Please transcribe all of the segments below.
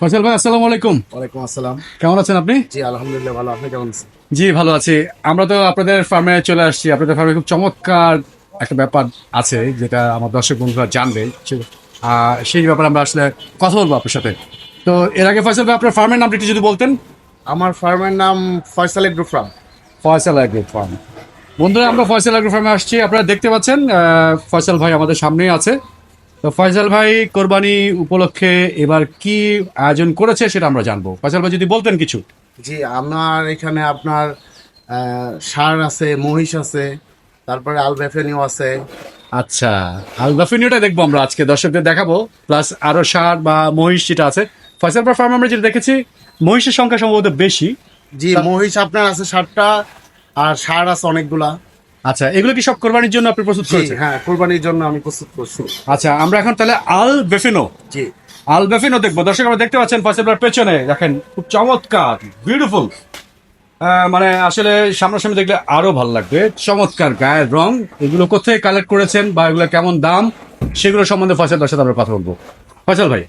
ফয়সাল ভাই আসসালামু আলাইকুম। ওয়ালাইকুম আসসালাম। কেমন আছেন আপনি? জি আলহামদুলিল্লাহ ভালো। আপনি কেমন আছেন? জি ভালো আছি। আমরা তো আপনাদের ফার্মে চলে আসছি। আপনাদের ফার্মে খুব চমৎকার একটা ব্যাপার আছে যেটা আমার দর্শক বন্ধুরা জানবে। সেই ব্যাপারে আমরা আসলে কথা বলব আপনার সাথে। তো এর আগে ফয়সাল ভাই আপনার ফার্মের নামটি যদি বলতেন। আমার ফার্মের নাম Faisal agro farm. Faisal agro farm. বন্ধুরা আমরা ফয়সাল অ্যাগ্রো ফার্মে আসছি। আপনারা দেখতে পাচ্ছেন ফয়সাল ভাই আমাদের সামনেই আছে। তো ফয়সাল ভাই কোরবানি উপলক্ষে এবার কি আয়োজন করেছে সেটা আমরা জানব। ফয়সাল ভাই যদি বলতেন কিছু। জি আমার এখানে আপনার ষাঁড় আছে মহিষ আছে তারপরে আলবেফেনিও আছে। আচ্ছা আলবাফিনিওটা দেখব আমরা আজকে দর্শকদের দেখাবো প্লাস আরও ষাঁড় বা মহিষ যেটা আছে। ফয়সালপুর ফার্ম আমরা যেটা দেখেছি মহিষের সংখ্যা সম্ভবত বেশি। জি মহিষ আপনার আছে ষাটটা আর ষাঁড় আছে অনেকগুলা। আচ্ছা এগুলো কি সব কোরবানির জন্য আপনি প্রস্তুত করেছেন? হ্যাঁ কোরবানির জন্য আমি প্রস্তুত করছি। আচ্ছা আমরা এখন তাহলে আল বেফিনো। জি। আল বেফিনো দেখব। দর্শক আমরা দেখতে পাচ্ছেন ফয়সালপুর পেছনে দেখেন খুব চমৎকার বিউটিফুল মানে আসলে সামনাসামনি দেখলে আরও ভালো লাগবে। চমৎকার গায়ের রং। এগুলো কোথায় কালেক্ট করেছেন বা এগুলো কেমন দাম সেগুলো সম্বন্ধে ফয়সাল সাথে আমরা কথা বলব। ফয়সাল ভাই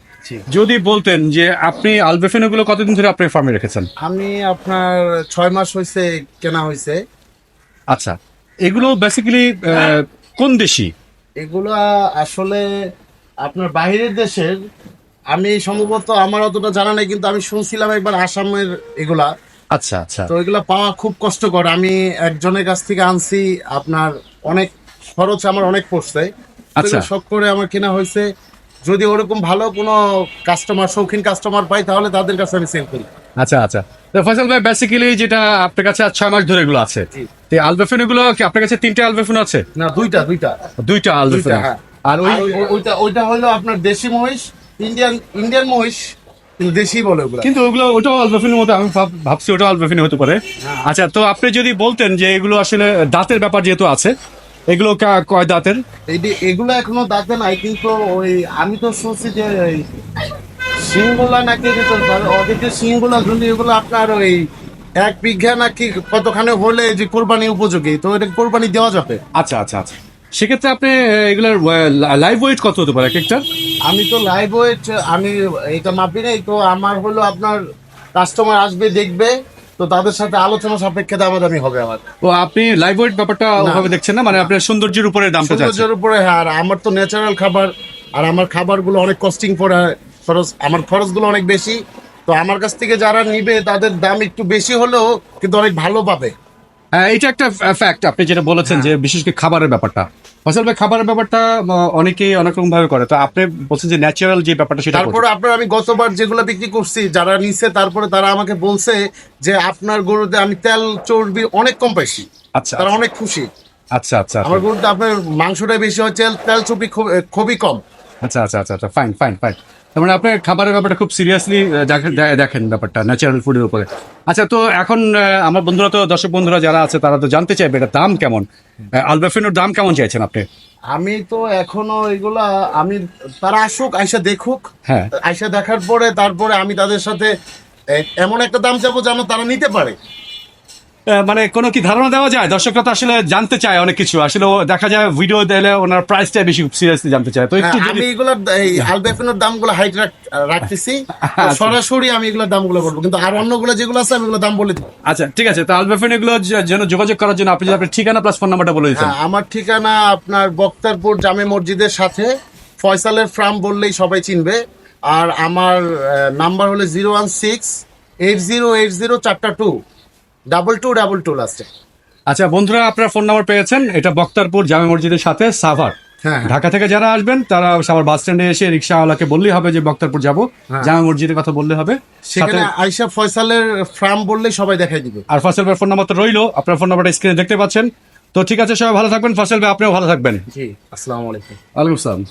যদি বলতেন যে আপনি আলবেফেনো গুলো কতদিন ধরে আপনি ফার্মে রেখেছেন? আমি আপনার ছয় মাস হয়েছে কেনা হয়েছে আচ্ছা। এগুলো বেসিক্যালি কোন দেশি? এগুলো আসলে আপনার বাইরের দেশের আমি সম্ভবত আমার অতটা জানা নেই কিন্তু আমি শুনছিলাম একবার আসামের এগুলা। আচ্ছা আচ্ছা। তো এগুলা পাওয়া খুব কষ্টকর। আমি একজনের কাছ থেকে আনছি আপনার অনেক খরচ আমার অনেক পড়ছে। আচ্ছা। শখ করে আমার কেনা হয়েছে। যদি ওরকম ভালো কোনো কাস্টমার শৌখিন কাস্টমার পাই তাহলে তাদের কাছে আমি সেল করি। আচ্ছা আচ্ছা। তো ফয়সাল ভাই বেসিক্যালি যেটা আপনার কাছে আজ ছয় মাস ধরে এগুলো আছে। তো আলবেফেনো গুলো কি আপনার কাছে তিনটে আলবেফেনো আছে? না দুইটা দুইটা। দুইটা আলবেফেনো হ্যাঁ। আর ওই আর ওই- ওই- ওইটা ওইটা হলো আপনার দেশি মহিষ ইন্ডিয়ান ইন্ডিয়ান মহিষ কিন্তু দেশি বলে ওগুলা। কিন্তু ওগুলো ওটাও আলবেফিনের মতো আমি ভাব- ভাবছি ওটাও আলবেফিনি হতে পারে। হ্যাঁ। আচ্ছা তো আপনি যদি বলতেন যে এগুলো আসলে দাঁতের ব্যাপার যেহেতু আছে এগুলো কয় দাঁতের? এই যে এগুলো এখনও দাঁতে নাই কিন্তু ওই আমি তো শুনছি যে সিংগুলা নাকি যে সিংগুলা ঝুলি এগুলো আপনার ওই এক বিঘা নাকি কতখানে হলে যে কোরবানি উপযোগী? তো এটা কোরবানি দেওয়া যাবে। আচ্ছা আচ্ছা আচ্ছা। সেক্ষেত্রে আপনি এগুলোর লাইভ ওয়েট কত হতে পারে এক একটা আমি তো লাইভ ওয়েট আমি এটা মাপি নাই তো আমার হলো আপনার কাস্টমার আসবে দেখবে তো তাদের সাথে আলোচনা সাপেক্ষে দামাদামি হবে আমার। ও আপনি লাইভ ওয়েট ব্যাপারটা ওভাবে দেখছেন না? মানে আপনার সৌন্দর্যের উপরে দামটা সৌন্দর্যের উপরে হ্যাঁ আর আমার তো ন্যাচারাল খাবার আর আমার খাবারগুলো অনেক কস্টিং পড়ে খরচ আমার খরচগুলো অনেক বেশি। তো আমার কাছ থেকে যারা নিবে তাদের দাম একটু বেশি হলেও কিন্তু অনেক ভালো পাবে। হ্যাঁ, এটা একটা ফ্যাক্ট আপনি যেটা বলেছেন যে বিশেষ করে খাবারের ব্যাপারটা। ফসল ভাই খাবারের ব্যাপারটা অনেকেই অনেক রকম ভাবে করে। তো আপনি বলছেন যে ন্যাচারাল যে ব্যাপারটা সেটা তারপরে আপনার আমি গতবার যেগুলো বিক্রি করছি যারা নিছে তারপরে তারা আমাকে বলছে যে আপনার গরুতে আমি তেল চর্বি অনেক কম পাইছি। আচ্ছা তারা অনেক খুশি। আচ্ছা আচ্ছা আমার গরুতে আপনার মাংসটা বেশি হয় তেল চর্বি খুব- খুবই কম। আচ্ছা আচ্ছা আচ্ছা আচ্ছা ফাইন ফাইন ফাইন তার মানে আপনি খাবারের ব্যাপারটা খুব সিরিয়াসলি দেখেন ব্যাপারটা ন্যাচারাল ফুডের উপরে। আচ্ছা তো এখন আমার বন্ধুরা তো দর্শক বন্ধুরা যারা আছে তারা তো জানতে চাইবে এটা দাম কেমন। আলবাফিনোর দাম কেমন চাইছেন আপনি? আমি তো এখনও এগুলা আমি তারা আসুক আইসা দেখুক। হ্যাঁ। আইসা দেখার পরে তারপরে আমি তাদের সাথে এমন একটা দাম চাবো যেন তারা নিতে পারে। মানে কোনো কি ধারণা দেওয়া যায়? দর্শকরা তো আসলে জানতে চায় অনেক কিছু। আসলে দেখা যায় ভিডিও দিলে ওনার প্রাইসটা বেশি সিরিয়াসলি জানতে চায়। তো একটু হ্যাঁ, আমি এগুলো এই আলবেফিনোর দামগুলো হাইট রাখতেছি। আচ্ছা। সরাসরি আমি এগুলোর দামগুলো বলব। কিন্তু আর অন্যগুলো যেগুলো আছে আমি এগুলো দাম বলে দিই আচ্ছা ঠিক আছে। তো আলবাফিন এগুলো যেন যোগাযোগ করার জন্য আপনি আপনার ঠিকানা প্লাস ফোন নাম্বারটা বলে দিচ্ছেন হ্যাঁ আমার ঠিকানা আপনার বক্তারপুর জামে মসজিদের সাথে। ফয়সালের ফার্ম বললেই সবাই চিনবে। আর আমার নাম্বার হলো zero one six eight zero eight zero চারটা two double two double two লাস্টে আচ্ছা বন্ধুরা আপনারা ফোন নাম্বার পেয়েছেন। এটা বক্তারপুর জামে মসজিদের সাথে সাভার। হ্যাঁ। ঢাকা থেকে যারা আসবেন তারা সাভার বাস স্ট্যান্ডে এসে রিক্সাওয়ালাকে বললেই হবে যে বক্তারপুর যাব। জামে মসজিদের কথা বললে হবে। সেখানে আইসা ফয়সালের ফার্ম বললেই সবাই দেখাই দিবে। আর ফসল ভাইয়ের ফোন নাম্বার তো রইল। আপনার ফোন নাম্বারটা স্ক্রিনে দেখতে পাচ্ছেন। তো ঠিক আছে সবাই ভালো থাকবেন। ফসল ভাই আপনিও ভালো থাকবেন। জি আসসালামু আলাইকুম। ওয়ালাইকুম আসসালাম।